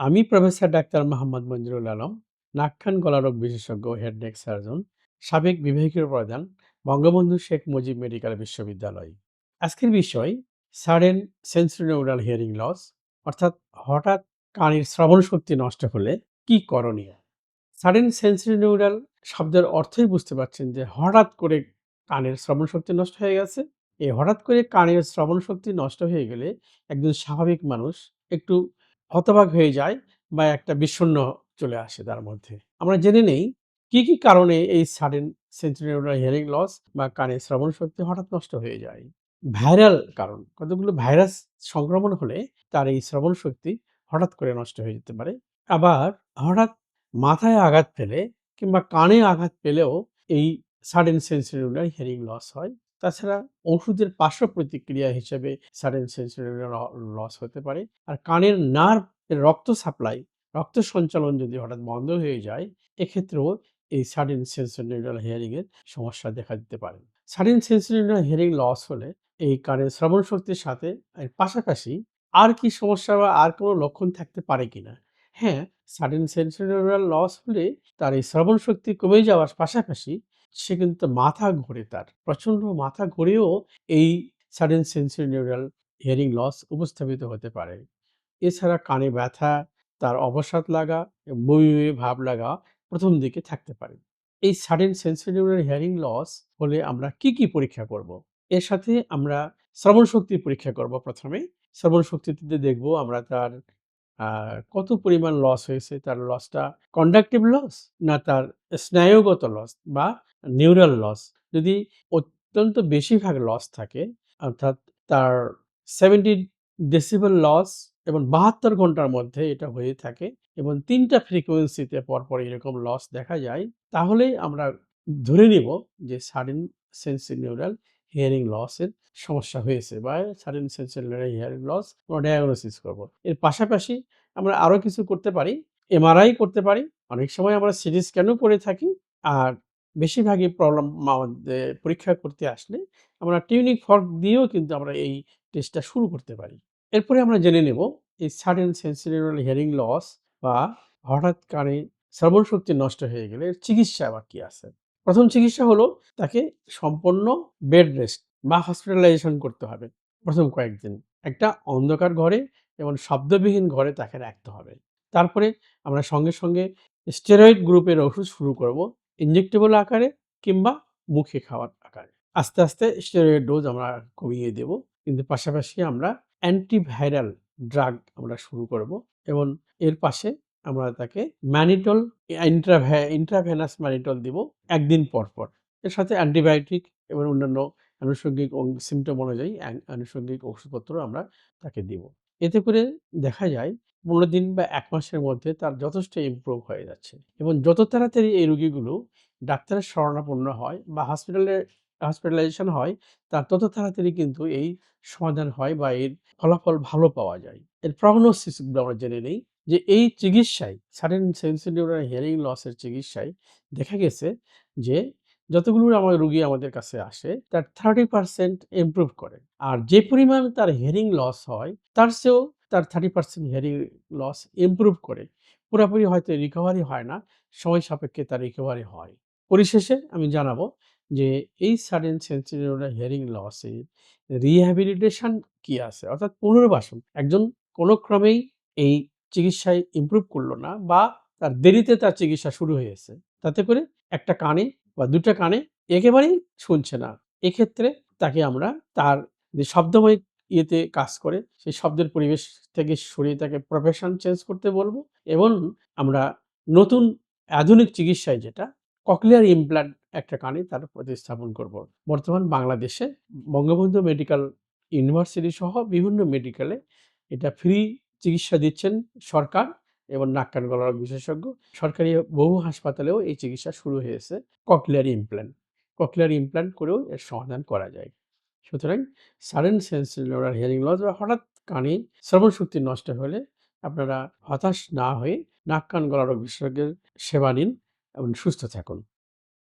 আমি professor doctor Mohammad Manjurul Alam নাক গলারোগ বিশেষজ্ঞ হেড নেক সার্জন, সাবেক বিভাগীয় প্রধান বঙ্গবন্ধু শেখ মুজিব মেডিকেল বিশ্ববিদ্যালয়। আজকের বিষয় সাডেন সেন্সরিনিউরাল হিয়ারিং লস, অর্থাৎ হঠাৎ কানের শ্রবণ শক্তি নষ্ট হলে কি করণীয়? সাডেন সেন্সরিনিউরাল শব্দের অর্থই বুঝতে পারছেন যে, হঠাৎ করে কানের শ্রবণ শক্তি নষ্ট হয়ে গেছে। এই হঠাৎ করে কানের শ্রবণ শক্তি নষ্ট হয়ে গেলে একজন স্বাভাবিক মানুষ একটু হতবাক হয়ে যায় বা একটা বিষণ্ণ চলে আসে তার মধ্যে। আমরা জেনে নেই কি কি কারণে এই সাডেন সেন্সিটিভ হিয়ারিং লস বা কানের শ্রবণ শক্তি হঠাৎ নষ্ট হয়ে যায়? ভাইরাল কারণ, কতগুলো ভাইরাস সংক্রমণ হলে তার এই শ্রবণ শক্তি হঠাৎ করে নষ্ট হয়ে যেতে পারে। আবার হঠাৎ মাথায় আঘাত পেলে কিংবা কানে আঘাত পেলেও এই সাডেন সেন্সিটিভ হিয়ারিং লস হয়। তাছাড়া ওষুধের পার্শ্ব প্রতিক্রিয়া হিসেবে সাডেন সেন্সিটিভ লস হতে পারে। আর কানের নার্ভ রক্ত সাপ্লাই রক্ত সঞ্চালন যদি হঠাৎ বন্ধ হয়ে যায়, এক্ষেত্রেও এই সাডেন হিয়ারিং এর সমস্যা দেখা দিতে পারে। সাডেন সেন্সিটিভ হিয়ারিং লস হলে এই কানের শ্রবণ শক্তির সাথে এর পাশাপাশি আর কি সমস্যা বা আর কোনো লক্ষণ থাকতে পারে কিনা? হ্যাঁ সাডেন সেন্সিটিভ লস হলে তার এই শ্রবণ শক্তি কমে যাওয়ার পাশাপাশি সে কিন্তু মাথা ঘোরে তার। প্রচণ্ড মাথা ঘুরেও এই sudden sensory neural hearing loss উপস্থাপিত হতে পারে। এছাড়া কানে ব্যথা, তার অবসাদ লাগা, বমি ভাব লাগা প্রথম দিকে থাকতে পারে। এই sudden sensory neural hearing loss হলে আমরা কি কি পরীক্ষা করব। এর সাথে আমরা শ্রবণ শক্তি পরীক্ষা করব প্রথমে। শ্রবণ শক্তিতে দেখব আমরা তার কত পরিমাণ লস হয়েছে? তার লসটা কন্ডাক্টিভ লস না তার স্নায়ুগত লস বা নিউরাল লস যদি অত্যন্ত বেশিরভাগ লস থাকে, অর্থাৎ তার সেভেন্টি ডেসিবল লস এবং বাহাত্তর ঘণ্টার মধ্যে এটা হয়ে থাকে এবং তিনটা ফ্রিকোয়েন্সিতে পরপর এরকম লস দেখা যায় তাহলেই আমরা ধরে নিব যে সাডেন সেন্সি নিউরাল হিয়ারিং লসের সমস্যা হয়েছে বা sudden sensory neural hearing loss আমরা ডায়াগনোসিস করব। এর পাশাপাশি আমরা আরও কিছু করতে পারি এমআরআই করতে পারি। অনেক সময় আমরা সিটি স্ক্যানও করে থাকি আর বেশিরভাগই প্রবলেম পরীক্ষা করতে আসলে আমরা টিউনিক ফর্ক দিয়েও কিন্তু আমরা এই টেস্টটা শুরু করতে পারি। এরপরে আমরা জেনে নেব এই সাডেন সেন্সিটিভ হিয়ারিং লস বা হঠাৎ কানে শ্রবণ শক্তি নষ্ট হয়ে গেলে চিকিৎসা বা কী আছে। প্রথম চিকিৎসা হলো তাকে সম্পূর্ণ বেড রেস্ট বা হসপিটালাইজেশন করতে হবে প্রথম কয়েকদিন। একটা অন্ধকার ঘরে এবং শব্দবিহীন ঘরে তাকে রাখতে হবে। তারপরে আমরা সঙ্গে সঙ্গে স্টেরয়েড গ্রুপের ওষুধ শুরু করব ইনজেক্টেবল আকারে কিংবা মুখে খাওয়ার আকারে। আস্তে আস্তে স্টেরয়েড ডোজ আমরা কমিয়ে দেব। কিন্তু পাশাপাশি আমরা অ্যান্টিভাইরাল ড্রাগ আমরা শুরু করব এবং এর পাশে আমরা তাকে ম্যানিটল ইন্ট্রাভ্যা ইন্ট্রাভেনাস ম্যানিটল দিব একদিন পর পর। এর সাথে অ্যান্টিবায়োটিক এবং অন্যান্য আনুষঙ্গিক সিমটম অনুযায়ী আনুষঙ্গিক ওষুধপত্র আমরা তাকে দিব। এতে করে দেখা যায় পনেরো দিন বা এক মাসের মধ্যে তার যথেষ্ট ইমপ্রুভ হয়ে যাচ্ছে এবং যত তাড়াতাড়ি এই রুগীগুলো ডাক্তারের শরণাপন্ন হয় বা হসপিটালে হসপিটালাইজেশন হয়, তার তত তাড়াতাড়ি কিন্তু এই সমাধান হয় বা এর ফলাফল ভালো পাওয়া যায়। এর প্রগনোসিসগুলো আমরা জেনে নেই। যে এই চিকিৎসায় সাডেন সেন্সিটিউরাল হিয়ারিং লসের চিকিৎসায় দেখা গেছে যে যতগুলো আমার রুগী আমাদের কাছে আসে, তার থার্টি পার্সেন্ট ইমপ্রুভ করে। আর যে পরিমাণ তার হিয়ারিং লস হয়, তার চেয়েও তার thirty percent hearing loss improve করে। পুরোপুরি হয়তো রিকভারি হয় না, সময় সাপেক্ষে তার রিকভারি হয়। পরিশেষে আমি জানাব যে এই সাডেন সেন্সিটিভ হিয়ারিং লসের রিহ্যাবিলিটেশন কি আছে? অর্থাৎ পুনর্বাসন। একজন কোনো ক্রমেই এই চিকিৎসায় ইমপ্রুভ করল না বা তার দেরিতে তার চিকিৎসা শুরু হয়েছে তাতে করে একটা কানে বা দুটা কানে একেবারেই শুনছে না। এক্ষেত্রে তাকে আমরা তার যে শব্দময় ইয়েতে কাজ করে, সেই শব্দের পরিবেশ থেকে সরিয়ে তাকে প্রফেশন চেঞ্জ করতে বলব এবং আমরা নতুন আধুনিক চিকিৎসায় যেটা ককলিয়ার ইমপ্ল্যান্ট একটা কানে তার প্রতিস্থাপন করব। বর্তমান বাংলাদেশে বঙ্গবন্ধু মেডিকেল ইউনিভার্সিটি সহ বিভিন্ন মেডিকেলে এটা ফ্রি চিকিৎসা দিচ্ছেন সরকার এবং নাক কান গলার বিশেষজ্ঞ। সরকারি বহু হাসপাতালেও এই চিকিৎসা শুরু হয়েছে ককলিয়ার ইমপ্ল্যান্ট। ককলিয়ার ইমপ্ল্যান্ট করেও এর সমাধান করা যায়। সুতরাং সাডেন সেন্সিটিভ হিয়ারিং লস বা হঠাৎ কানে শ্রবণ শক্তি নষ্ট হলে আপনারা হতাশ না হয়ে নাক কান বিশেষজ্ঞের সেবা নিন এবং সুস্থ থাকুন।